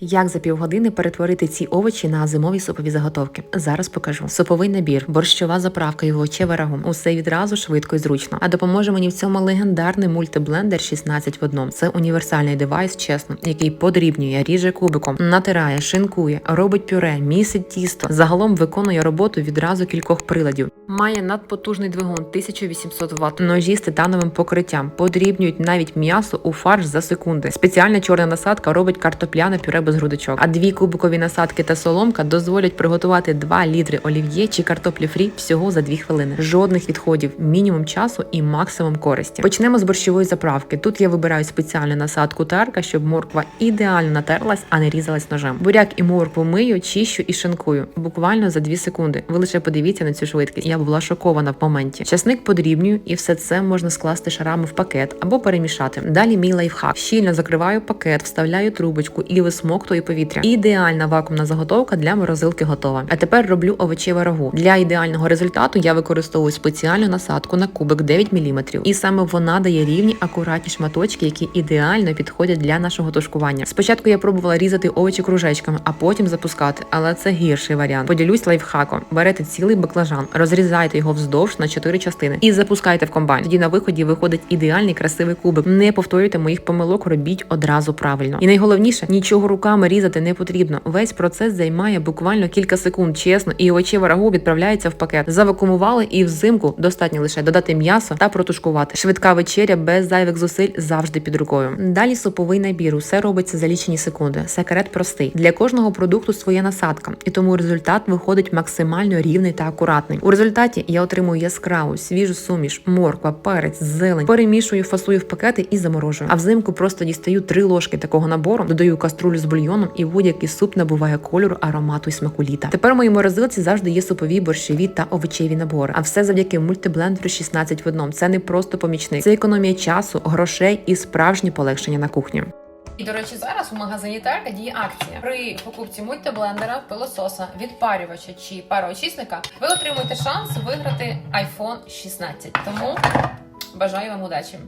Як за півгодини перетворити ці овочі на зимові супові заготовки? Зараз покажу. Суповий набір, борщова заправка і овочеве рагу. Усе відразу швидко і зручно. А допоможе мені в цьому легендарний мультиблендер 16 в одному. Це універсальний девайс, чесно, який подрібнює, ріже кубиком, натирає, шинкує, робить пюре, місить тісто. Загалом виконує роботу відразу кількох приладів. Має надпотужний двигун 1800 Вт, ножі з титановим покриттям, подрібнюють навіть м'ясо у фарш за секунди. Спеціальна чорна насадка робить картопляне пюре без грудочок. А дві кубикові насадки та соломка дозволять приготувати 2 літри олів'є чи картоплі фрі всього за 2 хвилини. Жодних відходів, мінімум часу і максимум користі. Почнемо з борщової заправки. Тут я вибираю спеціальну насадку тарка, щоб морква ідеально натерлась, а не різалась ножем. Буряк і моркву мию, чищу і шинкую. Буквально за 2 секунди. Ви лише подивіться на цю швидкість. Я була шокована в моменті. Часник подрібнюю, і все це можна скласти шарами в пакет або перемішати. Далі мій лайфхак. Щільно закриваю пакет, вставляю трубочку і висмоктую повітря. Ідеальна вакуумна заготовка для морозилки готова. А тепер роблю овочеве рагу. Для ідеального результату я використовую спеціальну насадку на кубик 9 мм. І саме вона дає рівні акуратні шматочки, які ідеально підходять для нашого тушкування. Спочатку я пробувала різати овочі кружечками, а потім запускати, але це гірший варіант. Поділюсь лайфхаком. Берете цілий баклажан, розрізайте його вздовж на 4 частини і запускайте в комбайн. Тоді на виході виходить ідеальний красивий кубик. Не повторюйте моїх помилок, робіть одразу правильно. І найголовніше нічого руками різати не потрібно. Весь процес займає буквально кілька секунд, чесно, і овочеве рагу відправляється в пакет. Завакумували і взимку достатньо лише додати м'ясо та протушкувати. Швидка вечеря без зайвих зусиль завжди під рукою. Далі суповий набір. Усе робиться за лічені секунди. Секрет простий. Для кожного продукту своя насадка, і тому результат виходить максимально рівний та акуратний. У результаті я отримую яскраву, свіжу суміш, морква, перець, зелень, перемішую, фасую в пакети і заморожую. А взимку просто дістаю три ложки такого набору, додаю каструлю з бульйоном і будь-який суп набуває кольору, аромату і смаку літа. Тепер у моїй морозилці завжди є супові, борщові та овочеві набори. А все завдяки мультиблендеру 16 в одному. Це не просто помічник, це економія часу, грошей і справжнє полегшення на кухні. І до речі, зараз у магазині Терка діє акція. При покупці мультиблендера, пилососа, відпарювача чи пароочисника ви отримуєте шанс виграти iPhone 16. Тому бажаю вам удачі!